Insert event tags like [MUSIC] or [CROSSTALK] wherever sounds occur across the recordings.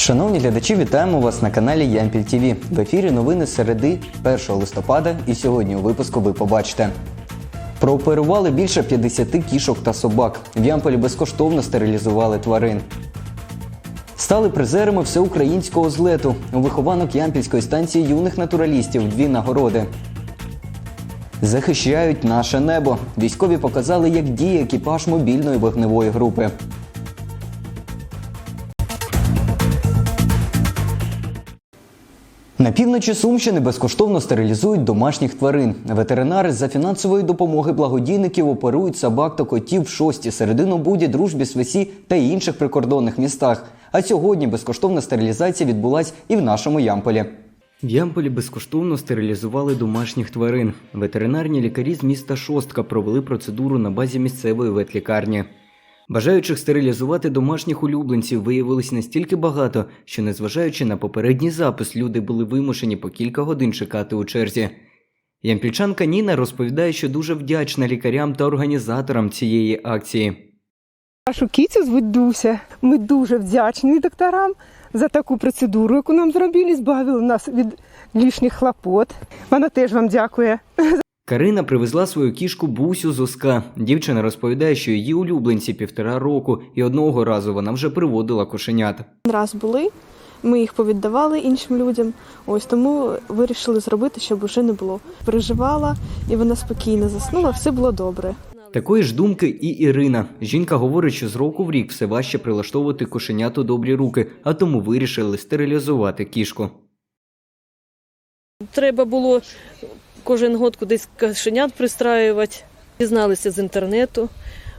Шановні глядачі, вітаємо вас на каналі Ямпіль ТВ. В ефірі новини середи 1 листопада. І сьогодні у випуску ви побачите. Прооперували більше 50 кішок та собак. В Ямполі безкоштовно стерилізували тварин. Стали призерами всеукраїнського злету. У вихованок Ямпільської станції юних натуралістів дві нагороди. Захищають наше небо. Військові показали, як діє екіпаж мобільної вогневої групи. На півночі Сумщини безкоштовно стерилізують домашніх тварин. Ветеринари за фінансової допомоги благодійників оперують собак та котів в шості середину буді, дружбі, свесі та інших прикордонних містах. А сьогодні безкоштовна стерилізація відбулась і в нашому Ямполі. В Ямполі безкоштовно стерилізували домашніх тварин. Ветеринарні лікарі з міста Шостка провели процедуру на базі місцевої ветлікарні. Бажаючих стерилізувати домашніх улюбленців виявилось настільки багато, що, незважаючи на попередній запис, люди були вимушені по кілька годин чекати у черзі. Ямпільчанка Ніна розповідає, що дуже вдячна лікарям та організаторам цієї акції. Нашу кіцю звуть Дуся. Ми дуже вдячні докторам за таку процедуру, яку нам зробили, збавили нас від лишніх хлопот. Вона теж вам дякує. Карина привезла свою кішку Бусю з Оска. Дівчина розповідає, що її улюбленці півтора року, і одного разу вона вже приводила кошенят. раз були, ми їх повіддавали іншим людям. Ось тому вирішили зробити, щоб уже не було. Переживала, і вона спокійно заснула, все було добре. Такої ж думки і Ірина. Жінка говорить, що з року в рік все важче прилаштовувати кошенят у добрі руки, а тому вирішили стерилізувати кішку. Треба було кожен год кудись кошенят пристраювати. Дізналися з інтернету,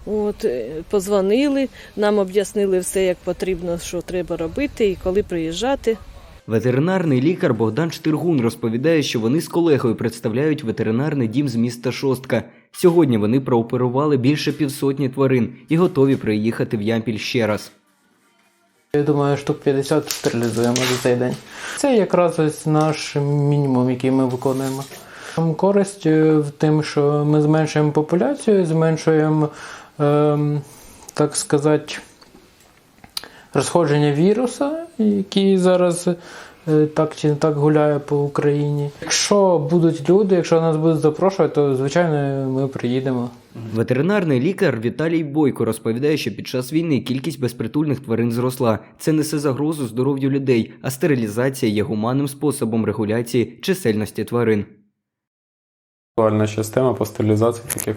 от, е, позвонили, нам об'яснили все, як потрібно, що треба робити і коли приїжджати. Ветеринарний лікар Богдан Штиргун розповідає, що вони з колегою представляють ветеринарний дім з міста Шостка. Сьогодні вони прооперували більше півсотні тварин і готові приїхати в Ямпіль ще раз. Я думаю, штук 50 стерилізуємо за цей день. Це якраз ось наш мінімум, який ми виконуємо. Там Користь е, в тим, що ми зменшуємо популяцію, зменшуємо, ем, так сказати, розходження віруса, який зараз е, так чи не так гуляє по Україні. Якщо будуть люди, якщо нас будуть запрошувати, то звичайно ми приїдемо. Ветеринарний лікар Віталій Бойко розповідає, що під час війни кількість безпритульних тварин зросла. Це несе загрозу здоров'ю людей, а стерилізація є гуманним способом регуляції чисельності тварин. Актуальна ще тема по стерилізації таких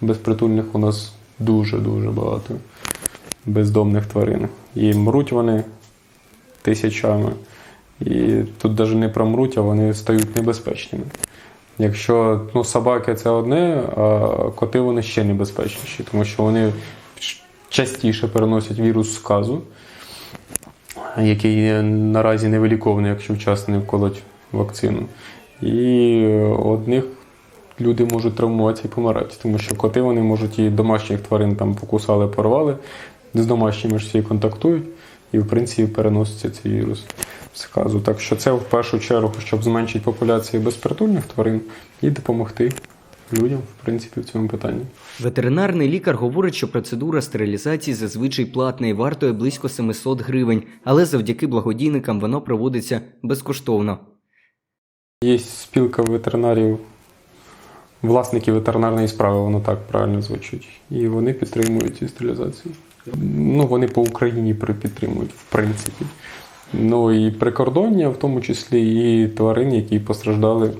безпритульних у нас дуже-дуже багато бездомних тварин. І мруть вони тисячами. І тут навіть не промруть, а вони стають небезпечними. Якщо ну, собаки це одне, а коти вони ще небезпечніші, тому що вони частіше переносять вірус сказу, який наразі невиліковний, якщо вчасно не вколоть вакцину. І одних люди можуть травмуватися і помирати, тому що коти вони можуть і домашніх тварин там покусали, порвали, з домашніми ж всі контактують, і в принципі переноситься цей вірус сказу. Так що це в першу чергу, щоб зменшити популяцію безпритульних тварин і допомогти людям, в принципі, в цьому питанні. Ветеринарний лікар говорить, що процедура стерилізації зазвичай платна і вартує близько 700 гривень, але завдяки благодійникам воно проводиться безкоштовно. Є спілка ветеринарів, власників ветеринарної справи, воно так правильно звучить. І вони підтримують цю стерилізацію. Ну, вони по Україні підтримують, в принципі. Ну і прикордоння, в тому числі і тварин, які постраждали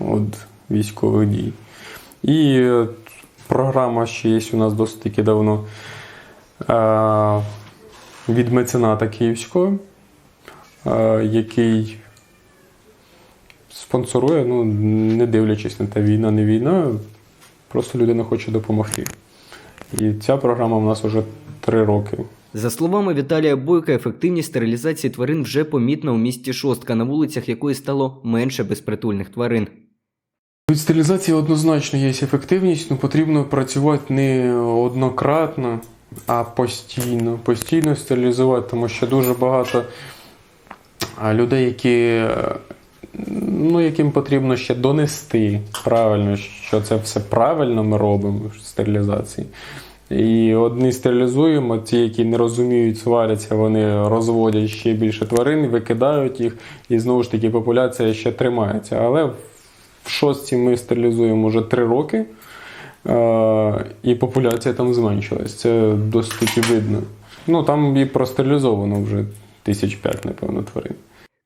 від військових дій. І е, програма ще є у нас досить таки давно е, від мецената Київського, е, який спонсорує, ну, не дивлячись на те, війна, не війна, просто людина хоче допомогти. І ця програма у нас вже три роки. За словами Віталія Бойка, ефективність стерилізації тварин вже помітна у місті Шостка, на вулицях якої стало менше безпритульних тварин. Від стерилізації однозначно є ефективність, але потрібно працювати не однократно, а постійно. Постійно стерилізувати, тому що дуже багато людей, які, е, ну, яким потрібно ще донести правильно, що це все правильно ми робимо в стерилізації. І одні стерилізуємо, ті, які не розуміють, сваряться, вони розводять ще більше тварин, викидають їх, і знову ж таки популяція ще тримається. Але в шостці ми стерилізуємо вже три роки, е, і популяція там зменшилась. Це досить видно. Ну там і простерилізовано вже тисяч п'ять, напевно, тварин.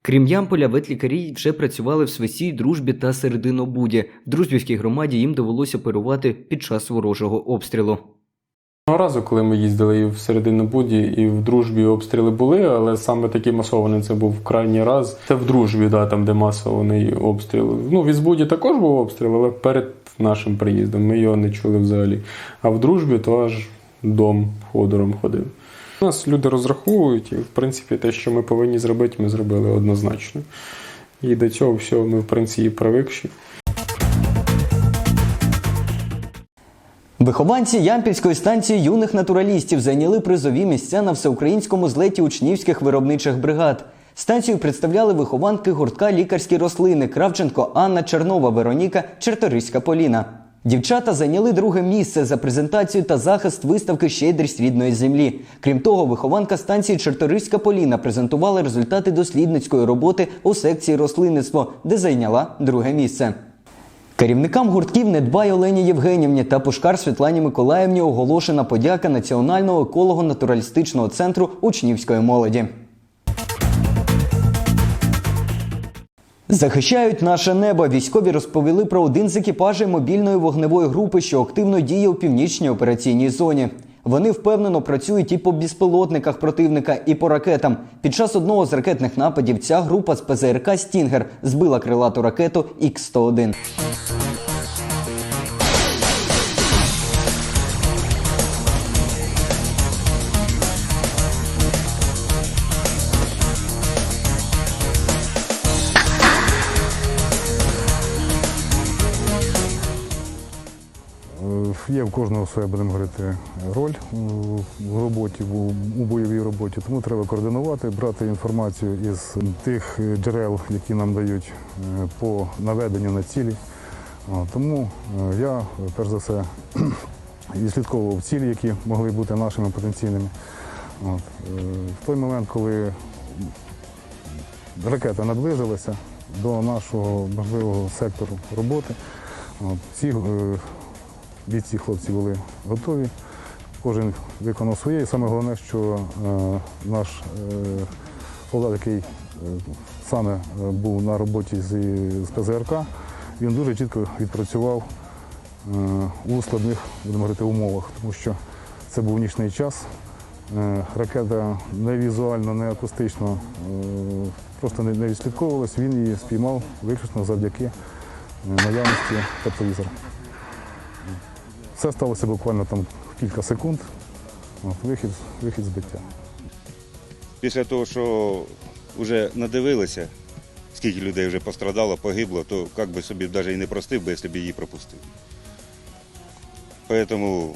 Крім Ямполя, ветлікарі вже працювали в Свисі, Дружбі та Серединобуді. В Дружбівській громаді їм довелося оперувати під час ворожого обстрілу. Одного разу, коли ми їздили і в середину Буді, і в дружбі обстріли були, але саме такий масований це був крайній раз. Це в дружбі, да, там, де масований обстріл. Ну, в Ізбуді також був обстріл, але перед нашим приїздом ми його не чули взагалі. А в дружбі то аж дом ходором ходив. Нас люди розраховують, і в принципі те, що ми повинні зробити, ми зробили однозначно. І до цього всього ми, в принципі, привикші. Вихованці Ямпільської станції юних натуралістів зайняли призові місця на всеукраїнському злеті учнівських виробничих бригад. Станцію представляли вихованки гуртка лікарські рослини Кравченко Анна Чернова, Вероніка Черториська Поліна. Дівчата зайняли друге місце за презентацію та захист виставки Щедрість рідної землі. Крім того, вихованка станції Черториська Поліна презентувала результати дослідницької роботи у секції рослинництво, де зайняла друге місце. Керівникам гуртків Недбай Олені Євгенівні та Пушкар Світлані Миколаївні оголошена подяка Національного еколого-натуралістичного центру учнівської молоді. Захищають наше небо. Військові розповіли про один з екіпажей мобільної вогневої групи, що активно діє у північній операційній зоні. Вони впевнено працюють і по безпілотниках противника, і по ракетам. Під час одного з ракетних нападів ця група з ПЗРК Стінгер збила крилату ракету Х-101. Є в кожного своя, будемо говорити, роль в роботі, у бойовій роботі. Тому треба координувати, брати інформацію із тих джерел, які нам дають е, по наведенню на цілі. Тому е, я, перш за все, [CLEARS THROAT] відслідковував цілі, які могли бути нашими потенційними. От. е, В той момент, коли ракета наблизилася до нашого можливого сектору роботи, от, е, бійці хлопці були готові. Кожен виконав своє. І саме головне, що е, наш е, солдат, який е, саме е, був на роботі з, з ПЗРК, він дуже чітко відпрацював е, у складних будемо говорити, умовах, тому що це був нічний час. Е, Ракета не візуально, не акустично е, просто не, відслідковувалась. Він її спіймав виключно завдяки е, наявності тепловізора. Все сталося буквально там кілька секунд. От, вихід, вихід збиття. Після того, що вже надивилися, скільки людей вже пострадало, погибло, то як би собі навіть і не простив би, якщо б її пропустив. Тому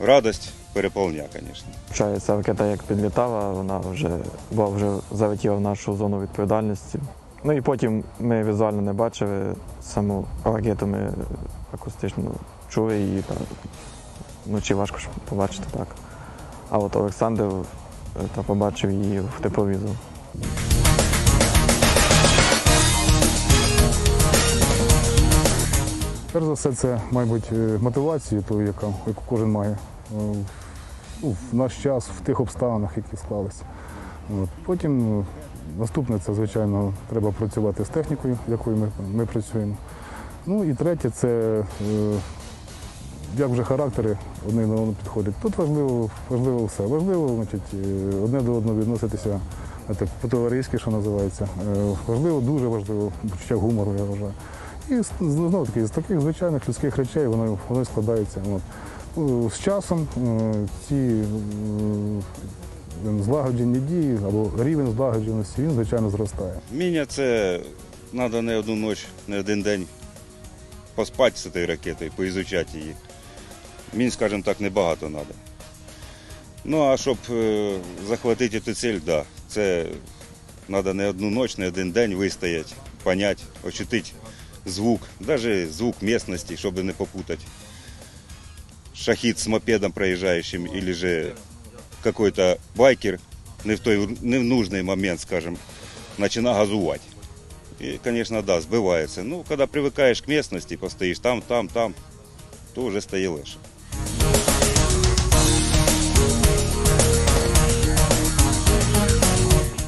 радость переповня, звісно. Ця ракета як підлітала, вона вже, була вже залетіла в нашу зону відповідальності. Ну і потім ми візуально не бачили саму ракету, ми акустично чули її. Та, вночі важко ж побачити так. А от Олександр е, та побачив її в тепловізор. Перш за все, це, мабуть, е, мотивація, ту, яка, яку кожен має е, ну, в наш час, в тих обставинах, які склалися. От. Потім наступне це, звичайно, треба працювати з технікою, якою ми, ми працюємо. Ну і третє це як вже характери одне до одного підходять. Тут важливо, важливо все. Важливо значить, е, одне до одного відноситися по-товариськи, що називається. Е, Важливо, дуже важливо почуття гумору, я вважаю. І знову таки, з таких звичайних людських речей воно, воно складається. От. Ну, З часом е, ці е, злагоджені дії або рівень злагодженості, він, звичайно, зростає. Міня це треба не одну ніч, не один день поспати з цією ракетою, поізучати її. Мін, скажімо так, небагато треба. Ну, а щоб е, захватити цю ціль, да, це треба не одну ніч, не один день вистояти, поняти, ощутити звук, навіть звук місцевості, щоб не попутати. шахид с мопедом проезжающим или же какой-то байкер не в, той, не в нужный момент, скажем, начинает газовать. И, конечно, да, сбывается. Ну, когда привыкаешь к местности, постоишь там, там, там, то уже стає легше.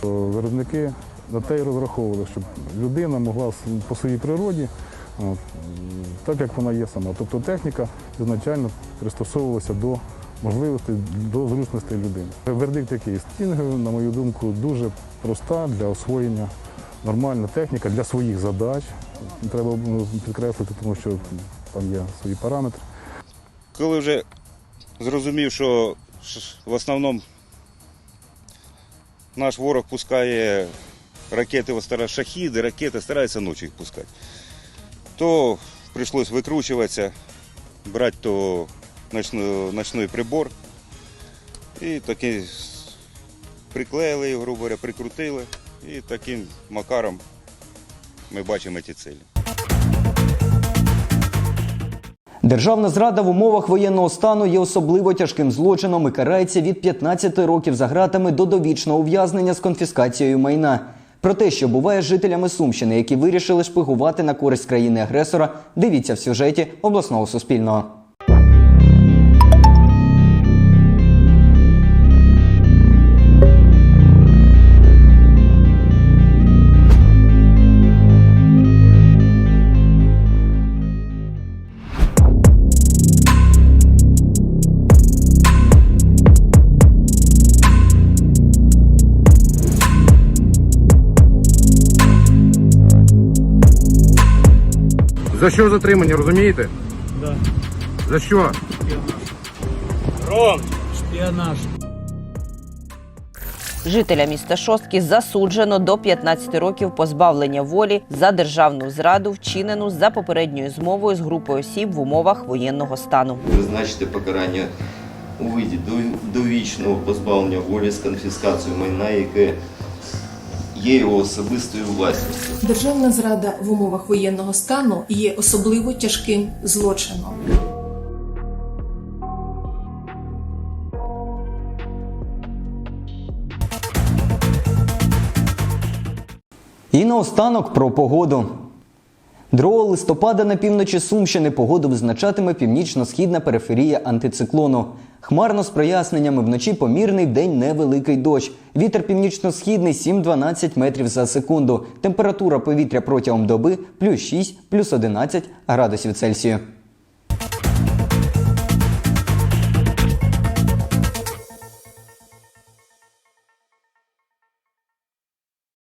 Виробники на те й розраховували, щоб людина могла по своїй природі, так як вона є сама. Тобто техніка ізначально пристосовувалася до можливостей, до зручностей людини. Вердикт який? Стінги, на мою думку, дуже проста для освоєння. Нормальна техніка для своїх задач. Треба ну, підкреслити, тому що там є свої параметри. Коли вже зрозумів, що в основному наш ворог пускає ракети, шахіди, ракети, старається ночі їх пускати, то прийшлось викручуватися, брати то ночну, ночний прибор і такий с- приклеїли його, грубо говоря, прикрутили і таким макаром ми бачимо ці цілі. Державна зрада в умовах воєнного стану є особливо тяжким злочином і карається від 15 років за ґратами до довічного ув'язнення з конфіскацією майна. Про те, що буває з жителями Сумщини, які вирішили шпигувати на користь країни-агресора, дивіться в сюжеті обласного суспільного. За що затримані, розумієте? Да. За що? Шпіонаж. Жителя міста Шостки засуджено до 15 років позбавлення волі за державну зраду, вчинену за попередньою змовою з групою осіб в умовах воєнного стану. Призначити покарання у виді до- довічного позбавлення волі з конфіскацією майна, яке є його особистою власністю. Державна зрада в умовах воєнного стану є особливо тяжким злочином. І наостанок про погоду. 2 листопада на півночі Сумщини погоду визначатиме північно-східна периферія антициклону. Хмарно з проясненнями вночі помірний день невеликий дощ. Вітер північно-східний 7-12 метрів за секунду. Температура повітря протягом доби плюс 6, плюс 11 градусів Цельсію.